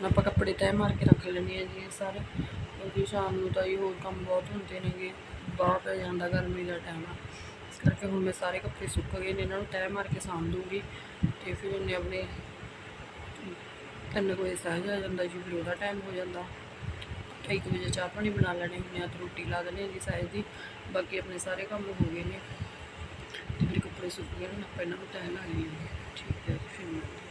ਹੁਣ ਆਪਾਂ ਕੱਪੜੇ ਤੈਅ ਮਾਰ ਕੇ ਰੱਖ ਲੈਣੇ ਆ ਜੀ ਸਾਰੇ। ਕਿਉਂਕਿ ਸ਼ਾਮ ਨੂੰ ਤਾਂ ਇਹ ਹੋਰ ਕੰਮ ਬਹੁਤ ਹੁੰਦੇ ਨੇਗੇ। ਬਾਹਰ ਪੈ ਜਾਂਦਾ ਗਰਮੀ ਦਾ ਟਾਈਮ ਆ ਇਸ ਕਰਕੇ ਹੁਣ ਮੈਂ ਸਾਰੇ ਕੱਪੜੇ ਸੁੱਕ ਗਏ ਨੇ, ਇਹਨਾਂ ਨੂੰ ਤੈਅ ਮਾਰ ਕੇ ਸਾਂਭ ਦੂੰਗੀ। ਤੇ ਫਿਰ ਉਹਨੇ ਆਪਣੇ ਤਿੰਨ ਕੁ ਵਜੇ ਸਹਿਜ ਆ ਜਾਂਦਾ ਜੀ, ਫਿਰ ਉਹਦਾ ਟਾਈਮ ਹੋ ਜਾਂਦਾ। ਢਾਈ ਵਜੇ ਚਾਹ ਪਾਣੀ ਬਣਾ ਲੈਣੇ ਹੁੰਦੇ ਆ ਤੇ ਰੋਟੀ ਲਾ ਦੇਣੀ ਜੀ ਸਹਿਜ ਦੀ। ਬਾਕੀ ਆਪਣੇ ਸਾਰੇ ਕੰਮ ਹੋ ਗਏ ਨੇ। ਤੇ ਮੇਰੇ ਕੱਪੜੇ ਸੁੱਕ ਗਏ ਨੇ, ਆਪਾਂ ਇਹਨਾਂ ਨੂੰ ਤੈਅ ਲਾ ਲਈਏ ਠੀਕ ਹੈ, ਫਿਰ ਮਿਲਦੇ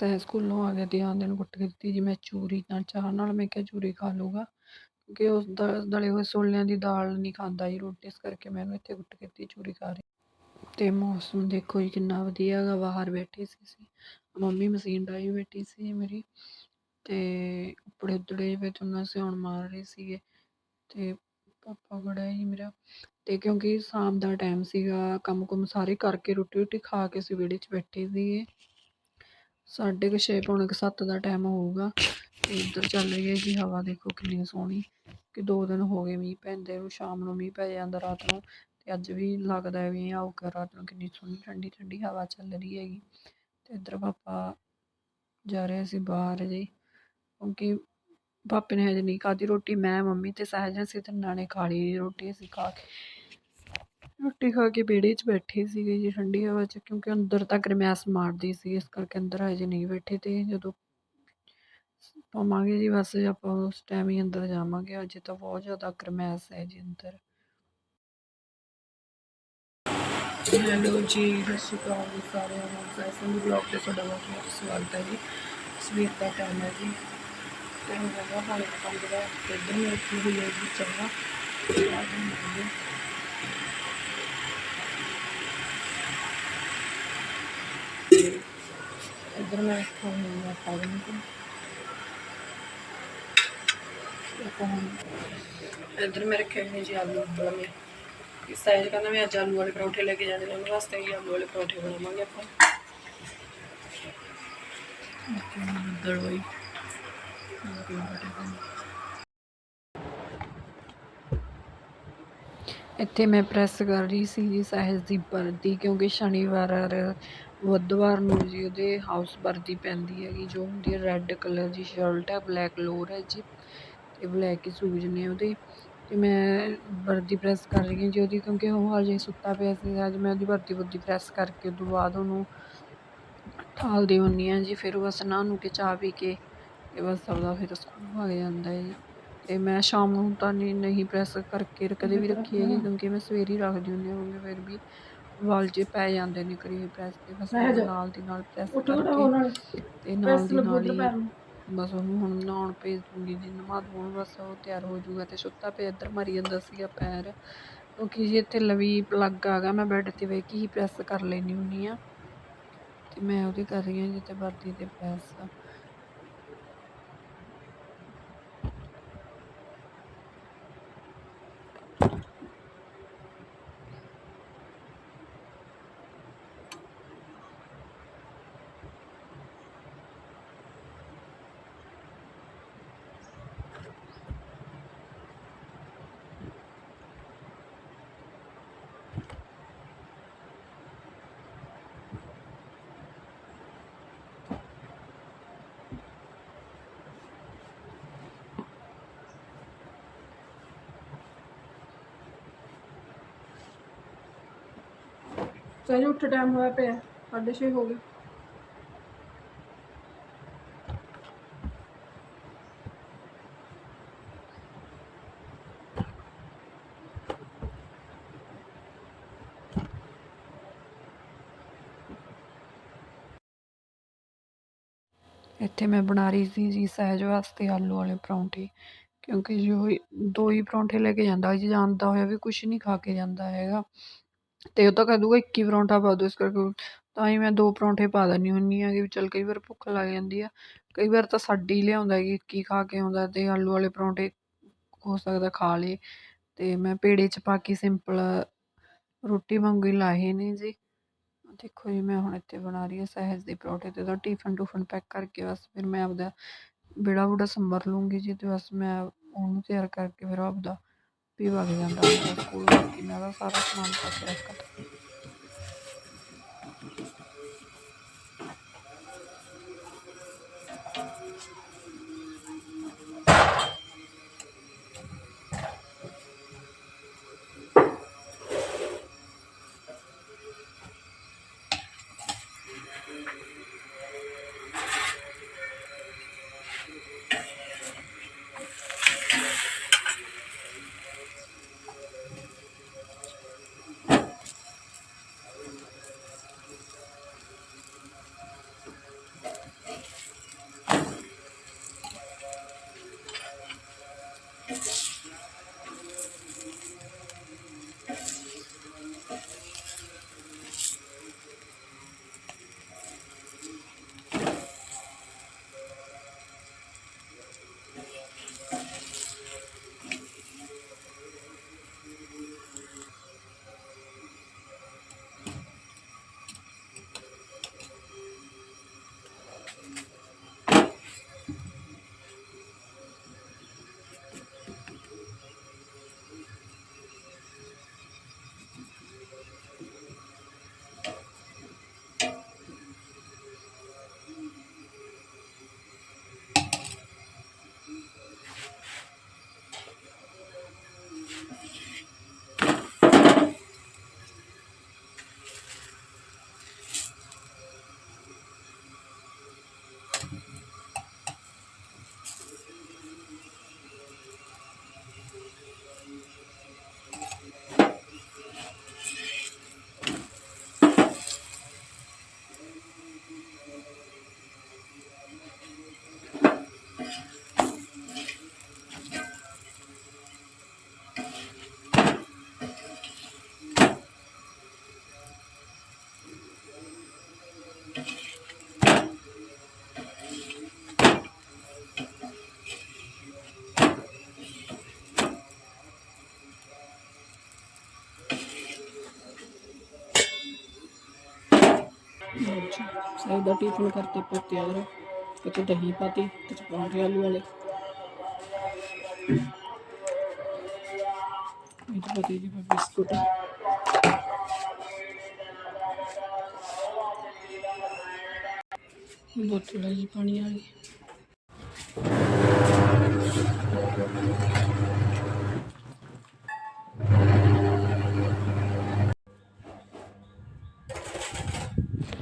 ਸਹਿਜ ਸਕੂਲੋਂ ਆ ਗਿਆ ਤੇ ਆਂਦੇ ਨੂੰ ਕੁੱਟ ਕੇ ਦਿੱਤੀ ਜੀ ਮੈਂ ਚੂਰੀ ਨਾਲ, ਚਾਹ ਨਾਲ ਮੈਂ ਕਿਹਾ ਚੂਰੀ ਖਾ ਲੂਗਾ ਕਿਉਂਕਿ ਉਸ ਦਾ, ਦਲੇ ਹੋਏ ਛੋਲਿਆਂ ਦੀ ਦਾਲ ਨਹੀਂ ਖਾਂਦਾ ਜੀ ਰੋਟੀ, ਇਸ ਕਰਕੇ ਮੈਂ ਇਹਨੂੰ ਇੱਥੇ ਕੁੱਟ ਕੇ ਦਿੱਤੀ ਚੂਰੀ ਖਾ ਰਹੀ। ਤੇ ਮੌਸਮ ਦੇਖੋ ਜੀ ਕਿੰਨਾ ਵਧੀਆ ਹੈਗਾ, ਬਾਹਰ ਬੈਠੇ ਸੀ ਅਸੀਂ। ਮੰਮੀ ਮਸ਼ੀਨ ਡਾਈ ਬੈਠੀ ਸੀ ਮੇਰੀ ਤੇ ਉੱਪੜੇ ਉਧੜੇ ਵਿੱਚ ਉਹਨਾਂ ਸਿਉਣ ਮਾਰ ਰਹੇ ਸੀਗੇ। ਤੇ ਪਾਪਾ ਗੜਾ ਜੀ ਮੇਰਾ, ਤੇ ਕਿਉਂਕਿ ਸ਼ਾਮ ਦਾ ਟਾਈਮ ਸੀਗਾ, ਕੰਮ ਕੁਮ ਸਾਰੇ ਕਰਕੇ ਰੋਟੀ ਰੋਟੀ ਖਾ ਕੇ ਅਸੀਂ ਵਿਹੜੇ 'ਚ ਬੈਠੇ ਸੀਗੇ। ਸਾਢੇ ਕੁ ਛੇ ਪੌਣੇ ਕੁ ਸੱਤ ਦਾ ਟਾਈਮ ਹੋਊਗਾ। ਤੇ ਇੱਧਰ ਚੱਲ ਰਹੀ ਹੈ ਜੀ, ਹਵਾ ਦੇਖੋ ਕਿੰਨੀ ਸੋਹਣੀ। ਕਿ ਦੋ ਦਿਨ ਹੋ ਗਏ ਮੀਂਹ ਪੈਂਦੇ ਨੂੰ, ਸ਼ਾਮ ਨੂੰ ਮੀਂਹ ਪੈ ਜਾਂਦਾ ਰਾਤ ਨੂੰ। ਤੇ ਅੱਜ ਵੀ ਲੱਗਦਾ ਹੈ ਵੀ ਆਊਗਾ ਰਾਤ ਨੂੰ ਕਿੰਨੀ ਸੋਹਣੀ ਠੰਡੀ ਠੰਡੀ ਹਵਾ ਚੱਲ ਰਹੀ ਹੈਗੀ। ਤੇ ਇੱਧਰ ਪਾਪਾ ਜਾ ਰਹੇ ਸੀ ਬਾਹਰ ਜੀ। ਕਿਉਂਕਿ ਪਾਪੇ ਨੇ ਹਜੇ ਨਹੀਂ ਖਾਧੀ ਰੋਟੀ, ਮੈਂ, ਮੰਮੀ ਤੇ ਸਹਿਜ ਅਸੀਂ ਤਿੰਨਾਂ ਨੇ ਖਾ ਲਈ ਰੋਟੀ, ਅਸੀਂ ਖਾ ਕੇ ਰੋਟੀ ਖਾ ਕੇ ਵਿਹੜੇ 'ਚ ਬੈਠੇ ਸੀਗੇ ਜੀ ਠੰਡੀ ਹਵਾ 'ਚ, ਕਿਉਂਕਿ ਅੰਦਰ ਤਾਂ ਗਰਮੈਸ਼ ਮਾਰਦੀ ਸੀ, ਇਸ ਕਰਕੇ ਅੰਦਰ ਹਜੇ ਨਹੀਂ ਬੈਠੇ ਤੇ ਜਦੋਂ ਪਾਵਾਂਗੇ ਜੀ ਬਸ ਆਪਾਂ ਉਸ ਟਾਈਮ ਹੀ ਅੰਦਰ ਜਾਵਾਂਗੇ ਅਜੇ ਤਾਂ ਬਹੁਤ ਜ਼ਿਆਦਾ ਗਰਮੈਸ਼ ਹੈ ਜੀ ਅੰਦਰ। ਹੈਲੋ ਜੀ, ਸਤਿ ਸ਼੍ਰੀ ਅਕਾਲ ਜੀ ਸਾਰਿਆਂ ਨੂੰ ਫੈਸ਼ਨ ਬਲੌਗ ਤੇ ਤੁਹਾਡਾ ਬਹੁਤ ਬਹੁਤ ਸਵਾਗਤ ਹੈ ਜੀ, ਸਵੇਰ ਦਾ ਟਾਈਮ ਹੈ ਜੀ। ਤੇ ਹੁਣ ਹੈਗਾ ਹਾਲੇ ਪੰਜ ਦਾ ਇੱਧਰ ਮੈਂ ਰੱਖੀ ਹੋਈ ਹੈ ਜੀ ਚਾਹ ਚਾਹ ਬਣਾਉਂਗੀ। ਤੇ ਇੱਧਰ ਮੈਂ ਰੱਖਾ ਹੋਈ ਹੈ। ਪਾਣੀ ਤੇ ਆਪਾਂ ਹੁਣ ਇੱਧਰ ਮੈਂ ਰੱਖੇ ਨੇ ਜੀ ਆਲੂ ਉਬਲਣੇ ਇਸ ਸਾਈਜ਼ ਕਹਿੰਦਾ ਮੈਂ ਅੱਜ ਆਲੂ ਵਾਲੇ ਪਰੌਂਠੇ ਲੈ ਕੇ ਜਾਣੇ ਨੇ ਉਹਨਾਂ ਵਾਸਤੇ ਹੀ ਆਲੂ ਵਾਲੇ ਪਰੌਂਠੇ ਬਣਾਵਾਂਗੇ ਆਪਾਂ। ਦੜੋਈ ਇੱਥੇ ਮੈਂ ਪ੍ਰੈਸ ਕਰ ਰਹੀ ਸੀ ਜੀ ਸਹਿਜ ਦੀ ਵਰਦੀ, ਕਿਉਂਕਿ ਸ਼ਨੀਵਾਰ ਔਰ ਬੁੱਧਵਾਰ ਨੂੰ ਜੀ ਉਹਦੇ ਹਾਊਸ ਵਰਦੀ ਪੈਂਦੀ ਹੈਗੀ, ਜੋ ਹੁੰਦੀ ਹੈ ਰੈੱਡ ਕਲਰ ਦੀ ਸ਼ਰਟ ਹੈ ਬਲੈਕ ਲੋਅਰ ਹੈ ਜੀ ਅਤੇ ਬਲੈਕ ਹੀ ਸ਼ੂਜ਼ ਨੇ ਉਹਦੇ। ਅਤੇ ਮੈਂ ਵਰਦੀ ਪ੍ਰੈਸ ਕਰ ਰਹੀ ਹਾਂ ਜੀ ਉਹਦੀ, ਕਿਉਂਕਿ ਉਹ ਹਜੇ ਸੁੱਤਾ ਪਿਆ ਸੀ, ਅੱਜ ਮੈਂ ਉਹਦੀ ਵਰਦੀ ਵਰਦੀ ਪ੍ਰੈਸ ਕਰਕੇ ਉਹ ਤੋਂ ਬਾਅਦ ਉਹਨੂੰ ਠਾਲਦੀ ਹੁੰਦੀ ਹਾਂ ਜੀ, ਫਿਰ ਉਹ ਬਸ ਨਹਾ ਨੂੰ ਕੇ ਚਾਹ ਪੀ ਕੇ ਅਤੇ ਬਸ ਆਪਦਾ ਫਿਰ ਸਕੂਲ ਭਾਗ ਜਾਂਦਾ ਹੈ ਜੀ। ਤੇ ਮੈਂ ਸ਼ਾਮ ਨੂੰ ਤਾਂ ਨਹੀਂ ਨਹੀਂ ਪ੍ਰੈਸ ਕਰਕੇ ਕਦੇ ਵੀ ਰੱਖੀ ਹੈਗੀ ਕਿਉਂਕਿ ਮੈਂ ਸਵੇਰੇ ਹੀ ਰੱਖਦੀ ਹੁੰਦੀ ਹਾਂ ਫਿਰ ਵੀ ਵਾਲ 'ਚ ਪੈ ਜਾਂਦੇ ਨੇ ਕਰੀ ਪ੍ਰੈਸ ਤੇ ਬਸ ਨਾਲ ਦੀ ਨਾਲ ਪ੍ਰੈਸ ਕਰਕੇ ਤੇ ਨਾਲ ਦੀ ਨਾਲ ਹੀ ਬਸ ਉਹਨੂੰ ਹੁਣ ਨਹਾਉਣ ਭੇਜ ਦੂੰਗੀ ਜੀ ਨਵਾ ਦੂੰ ਉਹਨੂੰ ਬਸ ਉਹ ਤਿਆਰ ਹੋ ਜਾਊਗਾ ਤੇ ਸੁੱਤਾ ਪਿਆ ਇੱਧਰ ਮਰੀ ਜਾਂਦਾ ਸੀਗਾ ਪੈਰ। ਕਿਉਂਕਿ ਜੀ ਇੱਥੇ ਲਵੀ ਪਲੱਗ ਆ ਗਿਆ ਮੈਂ ਬੈੱਡ ਤੇ ਬਹਿ ਕੇ ਹੀ ਪ੍ਰੈਸ ਕਰ ਲੈਂਦੀ ਹੁੰਦੀ ਆ ਤੇ ਮੈਂ ਉਹਦੀ ਕਰ ਰਹੀ ਹਾਂ ਜਿੱਤੇ ਵਰਦੀ ਤੇ ਪ੍ਰੈਸ ਸਹੀ ਉੱਠ ਟਾਈਮ ਹੋਇਆ ਪਿਆ, ਸਾਢੇ ਛੇ ਹੋ ਗਏ। ਇੱਥੇ ਮੈਂ ਬਣਾ ਰਹੀ ਸੀ ਜੀ ਸਹਿਜ ਵਾਸਤੇ ਆਲੂ ਵਾਲੇ ਪਰੌਂਠੇ, ਕਿਉਂਕਿ ਜੋ ਦੋ ਹੀ ਪਰੌਂਠੇ ਲੈ ਕੇ ਜਾਂਦਾ ਜੀ ਜਾਂਦਾ ਹੋਇਆ ਵੀ ਕੁਛ ਨਹੀਂ ਖਾ ਕੇ ਜਾਂਦਾ ਹੈਗਾ। ਅਤੇ ਉਹ ਤਾਂ ਕਹਿ ਦੂਗਾ ਇੱਕ ਹੀ ਪਰੌਂਠਾ ਪਾ ਦਿਓ ਇਸ ਕਰਕੇ। ਤਾਂ ਹੀ ਮੈਂ ਦੋ ਪਰੌਂਠੇ ਪਾ ਦਿੰਦੀ ਹੁੰਦੀ ਹਾਂ ਕਿ ਚੱਲ ਕਈ ਵਾਰ ਭੁੱਖ ਲੱਗ ਜਾਂਦੀ ਆ। ਕਈ ਵਾਰ ਤਾਂ ਸਾਡੀ ਹੀ ਲਿਆਉਂਦਾ ਕਿ ਕੀ ਖਾ ਕੇ ਆਉਂਦਾ ਅਤੇ ਆਲੂ ਵਾਲੇ ਪਰੌਂਠੇ ਹੋ ਸਕਦਾ ਖਾ ਲਏ। ਅਤੇ ਮੈਂ ਪੇੜੇ 'ਚ ਪਾ ਕੇ ਸਿੰਪਲ ਰੋਟੀ ਵਾਂਗੂ ਹੀ ਲਾਏ ਨੇ ਜੀ। ਦੇਖੋ ਜੀ, ਮੈਂ ਹੁਣ ਇੱਥੇ ਬਣਾ ਰਹੀ ਹਾਂ ਸਹਿਜ ਦੇ ਪਰੌਂਠੇ ਅਤੇ ਉਹਦਾ ਟਿਫਨ ਟੂਫਨ ਪੈਕ ਕਰਕੇ ਬਸ ਫਿਰ ਮੈਂ ਆਪਦਾ ਵਿਹੜਾ ਬੂੜਾ ਸੰਭਰ ਲੂੰਗੀ ਜੀ ਅਤੇ ਬਸ ਮੈਂ ਉਹਨੂੰ ਤਿਆਰ ਕਰਕੇ ਫਿਰ ਆਪਦਾ ਵੀ ਵਗ ਜਾਂਦਾ ਹੁੰਦਾ ਸਕੂਲ ਬਾਕੀ ਮੈਂ ਉਹਦਾ ਸਾਰਾ ਸਮਾਨ ਪਾ ਕੇ ਰੱਖਦਾ ਸਾਹਿਬ ਦਾ ਟਿਫਨ ਕਰਤਾ ਆਪਾਂ ਕਿਤੇ ਦਹੀਂ ਪਾਤੀ, ਕਿਤੇ ਪਰੌਂਠੇ ਆਲੂ ਵਾਲੇ। ਇਹ ਤਾਂ ਪਤੀ ਜੀ ਬਿਸਕੁਟ। ਬੋਤਲ ਜੀ ਪਾਣੀ ਵਾਲੀ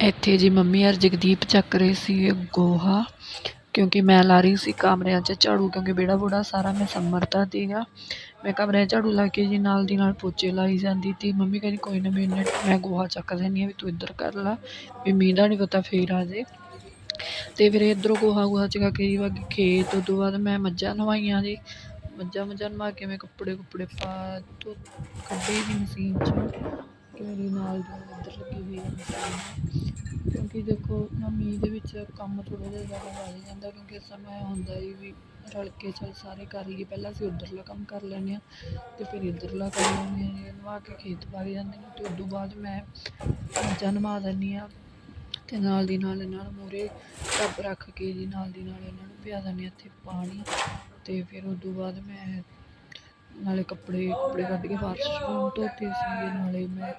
ਇੱਥੇ ਜੀ ਮੰਮੀ ਔਰ ਜਗਦੀਪ ਚੱਕ ਰਹੇ ਸੀ ਗੋਹਾ, ਕਿਉਂਕਿ ਮੈਂ ਲਾ ਰਹੀ ਸੀ ਕਮਰਿਆਂ 'ਚ ਝਾੜੂ, ਕਿਉਂਕਿ ਵਿਹੜਾ ਬੁੜਾ ਸਾਰਾ ਮੈਂ ਸੰਭਰਤਾ ਸੀਗਾ। ਮੈਂ ਕਮਰਿਆਂ 'ਚ ਝਾੜੂ ਲਾ ਕੇ ਜੀ ਨਾਲ ਦੀ ਨਾਲ ਪੋਚੇ ਲਾਈ ਜਾਂਦੀ ਤੀ। ਮੰਮੀ ਕਹਿੰਦੀ, ਕੋਈ ਨਾ ਮੈਨੇ ਮੈਂ ਗੋਹਾ ਚੱਕ ਲੈਂਦੀ ਹਾਂ ਵੀ ਤੂੰ ਇੱਧਰ ਕਰ ਲਾ, ਵੀ ਮੀਂਹ ਦਾ ਨਹੀਂ ਪਤਾ ਫੇਰ ਆ ਜੇ। ਅਤੇ ਫਿਰ ਇੱਧਰੋਂ ਗੋਹਾ ਗੋਹਾ ਚਕਾ ਕੇ ਜੀ ਬਾਕੀ ਖੇਤ, ਉਦੋਂ ਬਾਅਦ ਮੈਂ ਮੱਝਾਂ ਨਵਾਈਆਂ ਜੀ। ਮੱਝਾਂ ਮੱਝਾਂ ਨਵਾ ਕੇ ਮੈਂ ਕੱਪੜੇ ਕੁੱਪੜੇ ਪਾ ਧੋ, ਕੱਢੇ ਜੀ ਮਸ਼ੀਨ 'ਚ ਕਿ ਮੇਰੀ ਨਾਲ ਦੀ ਨਾਲ ਇੱਧਰ ਲੱਗੀ ਹੋਈ ਹੈ ਕਿਉਂਕਿ ਦੇਖੋ, ਨਾ ਮੀਂਹ ਦੇ ਵਿੱਚ ਕੰਮ ਥੋੜ੍ਹਾ ਜਿਹਾ ਜ਼ਿਆਦਾ ਵੱਧ ਜਾਂਦਾ, ਕਿਉਂਕਿ ਇਸ ਸਮੇਂ ਹੁੰਦਾ ਹੀ ਵੀ ਰਲ ਕੇ ਚੱਲ ਸਾਰੇ ਕਰ ਲਈਏ। ਪਹਿਲਾਂ ਅਸੀਂ ਉੱਧਰਲਾ ਕੰਮ ਕਰ ਲੈਂਦੇ ਹਾਂ ਅਤੇ ਫਿਰ ਇੱਧਰਲਾ ਕਰ ਲੈਂਦੇ ਹਾਂ ਜੀ ਨਵਾ ਕੇ ਖੇਤ ਵਗ ਜਾਂਦੇ ਨੇ ਅਤੇ ਉਦੋਂ ਬਾਅਦ ਮੈਂ ਮੱਝਾਂ ਨਵਾ ਦਿੰਦੀ ਹਾਂ ਅਤੇ ਨਾਲ ਦੀ ਨਾਲ ਇਹਨਾਂ ਨੂੰ ਮੂਹਰੇ ਟੱਬ ਰੱਖ ਕੇ ਜੀ ਨਾਲ ਦੀ ਨਾਲ ਇਹਨਾਂ ਨੂੰ ਪਿਆ ਦਿੰਦੀ ਹਾਂ ਇੱਥੇ ਪਾਣੀ ਅਤੇ ਫਿਰ ਉਦੋਂ ਬਾਅਦ ਮੈਂ ਨਾਲੇ ਕੱਪੜੇ ਕੱਪੜੇ ਕੱਢ ਕੇ ਫਰਸ਼ ਧੋਤੇ ਸੀਗੇ ਨਾਲੇ ਮੈਂ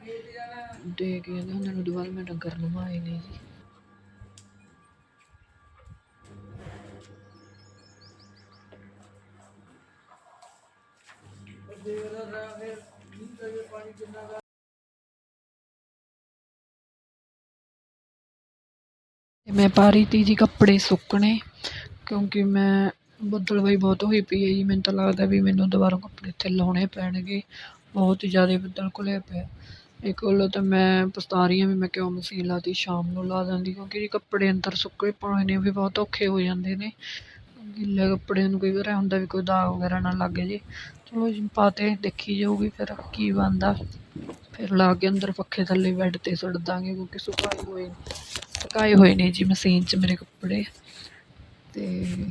ਦੇ ਕੇ ਕਹਿੰਦੇ ਹੁੰਦੇ ਨੂੰ ਉਦੋਂ ਮੈਂ ਡੰਗਰ ਨਵਾਏ ਨੇ ਜੀ। ਤੇ ਮੈਂ ਪਾ ਰਹੀ ਤੀ ਜੀ ਕੱਪੜੇ ਸੁੱਕਣੇ, ਕਿਉਂਕਿ ਮੈਂ ਬੱਦਲਵਾਈ ਬਹੁਤ ਹੋਈ ਪਈ ਹੈ ਜੀ। ਮੈਨੂੰ ਤਾਂ ਲੱਗਦਾ ਵੀ ਮੈਨੂੰ ਦੁਬਾਰਾ ਕੱਪੜੇ ਇੱਥੇ ਲਾਉਣੇ ਪੈਣਗੇ। ਬਹੁਤ ਹੀ ਜ਼ਿਆਦਾ ਬੱਦਲ ਘੁਲਿਆ ਪਿਆ। ਇੱਕ ਵੱਲੋਂ ਤਾਂ ਮੈਂ ਪਛਤਾ ਰਹੀ ਹਾਂ ਵੀ ਮੈਂ ਕਿਉਂ ਮਸ਼ੀਨ ਲਾਤੀ, ਸ਼ਾਮ ਨੂੰ ਲਾ ਦਿੰਦੀ। ਕਿਉਂਕਿ ਜੀ ਕੱਪੜੇ ਅੰਦਰ ਸੁੱਕੇ ਪਾਉਣੇ ਨੇ ਵੀ ਬਹੁਤ ਔਖੇ ਹੋ ਜਾਂਦੇ ਨੇ। ਗਿੱਲੇ ਕੱਪੜਿਆਂ ਨੂੰ ਕਈ ਵਾਰ ਐਂ ਹੁੰਦਾ ਵੀ ਕੋਈ ਦਾਗ ਵਗੈਰਾ ਨਾ ਲੱਗ ਜੇ। ਚਲੋ ਜੀ, ਪਾਤੇ ਦੇਖੀ ਜਾਊਗੀ ਫਿਰ ਕੀ ਬਣਦਾ। ਫਿਰ ਲਾ ਕੇ ਅੰਦਰ ਪੱਖੇ ਥੱਲੇ ਬੈੱਡ 'ਤੇ ਸੁੱਟ ਦਾਂਗੇ ਕਿਉਂਕਿ ਸੁਕਾਏ ਹੋਏ ਸੁਕਾਏ ਹੋਏ ਨੇ ਜੀ ਮਸ਼ੀਨ 'ਚ ਮੇਰੇ ਕੱਪੜੇ। ਅਤੇ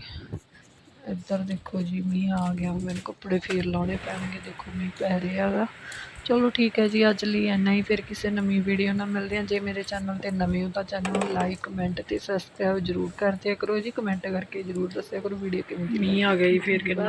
ਇੱਧਰ ਦੇਖੋ ਜੀ, ਮੀਂਹ ਆ ਗਿਆ, ਮੈਨੂੰ ਕੱਪੜੇ ਫੇਰ ਲਾਉਣੇ ਪੈਣਗੇ, ਦੇਖੋ ਮੀਂਹ ਪੈ ਰਿਹਾ ਗਾ। ਚਲੋ ਠੀਕ ਹੈ ਜੀ, ਅੱਜ ਲਈ ਇੰਨਾ ਹੀ, ਫਿਰ ਕਿਸੇ ਨਵੀਂ ਵੀਡੀਓ ਨਾਲ ਮਿਲਦੇ ਹਾਂ। ਜੇ ਮੇਰੇ ਚੈਨਲ 'ਤੇ ਨਵੇਂ ਹੋ ਤਾਂ ਚੈਨਲ ਨੂੰ ਲਾਈਕ ਕਮੈਂਟ ਅਤੇ ਸਬਸਕ੍ਰਾਈਬ ਜ਼ਰੂਰ ਕਰਦੇ ਦਿਆ ਕਰੋ ਜੀ। ਕਮੈਂਟ ਕਰਕੇ ਜ਼ਰੂਰ ਦੱਸਿਆ ਕਰੋ ਵੀਡੀਓ ਕਿਵੇਂ ਦੀ ਮੀਂਹ ਆ ਗਿਆ ਜੀ, ਫੇਰ ਕਿੰਨਾ